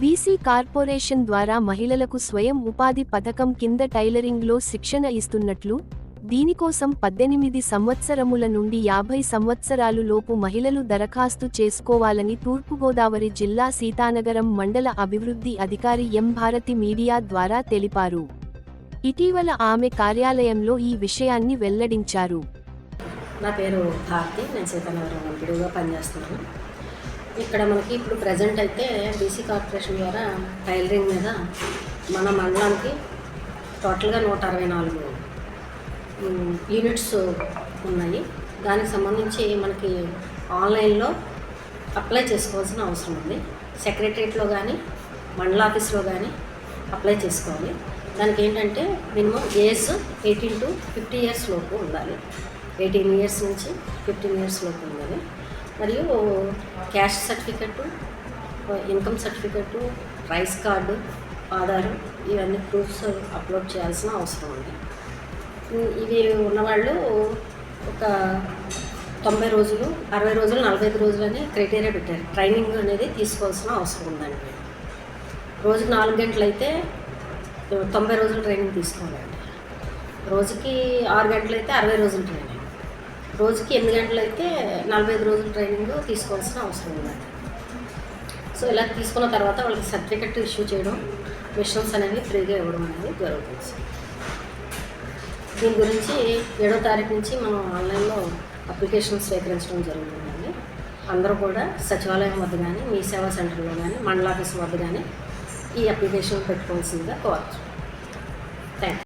BC corporation ద్వారా మహిళలకు స్వయం ఉపాధి పథకం కింద టైలరింగ్లో శిక్షణ ఇస్తున్నట్లు దీనికోసం పద్దెనిమిది సంవత్సరముల నుండి యాభై సంవత్సరాలు లోపు మహిళలు దరఖాస్తు చేసుకోవాలని తూర్పుగోదావరి జిల్లా సీతానగరం మండల అభివృద్ధి అధికారి ఎం భారతి మీడియా ద్వారా తెలిపారు. ఇటీవల ఆమె కార్యాలయంలో ఈ విషయాన్ని వెల్లడించారు. నా పేరు భారతి నేను సీతానగరం ఎంపీడీగా పనిచేస్తున్నాను. ఇక్కడ మనకి ఇప్పుడు ప్రజెంట్ అయితే బీసీ కార్పొరేషన్ ద్వారా టైలరింగ్ మీద మన మండలానికి టోటల్గా నూట అరవై నాలుగు యూనిట్స్ ఉన్నాయి. దానికి సంబంధించి మనకి ఆన్లైన్లో అప్లై చేసుకోవాల్సిన అవసరం ఉంది. సెక్రటరియట్లో కానీ మండల ఆఫీస్లో కానీ అప్లై చేసుకోవాలి. దానికి ఏంటంటే minimum age eighteen to fifty years లోపు ఉండాలి. ఎయిటీన్ ఇయర్స్ నుంచి ఫిఫ్టీన్ ఇయర్స్ లోపు ఉన్నది. మరియు cash certificate income certificate rice card Aadhaar ఇవన్నీ ప్రూఫ్స్ అప్లోడ్ చేయాల్సిన అవసరం ఉంది. ఇవి ఉన్నవాళ్ళు ఒక తొంభై రోజులు అరవై రోజులు నలభై ఐదు రోజులు అనే క్రైటీరియా పెట్టారు. ట్రైనింగ్ అనేది తీసుకోవాల్సిన అవసరం ఉందండి. రోజుకి నాలుగు గంటలు అయితే తొంభై రోజులు ట్రైనింగ్ తీసుకోవాలండి రోజుకి ఆరు గంటలు అయితే అరవై రోజులు ట్రైనింగ్. రోజుకి ఎనిమిది గంటలు అయితే నలభై ఐదు రోజులు ట్రైనింగ్ తీసుకోవాల్సిన అవసరం ఉందండి సో ఇలా తీసుకున్న తర్వాత వాళ్ళకి సర్టిఫికెట్ ఇష్యూ చేయడం మిషన్స్ అనేవి ఫ్రీగా ఇవ్వడం అనేది జరుగుతుంది సార్. దీని గురించి ఏడో తారీఖు నుంచి మనం ఆన్లైన్లో అప్లికేషన్ స్వీకరించడం జరుగుతుందండి. అందరూ కూడా సచివాలయం వద్ద కానీ మీ సేవా సెంటర్లో కానీ మండలాఫీస్ వద్ద కానీ ఈ అప్లికేషన్ పెట్టుకోవాల్సిందిగా కోరచ్చు థ్యాంక్ యూ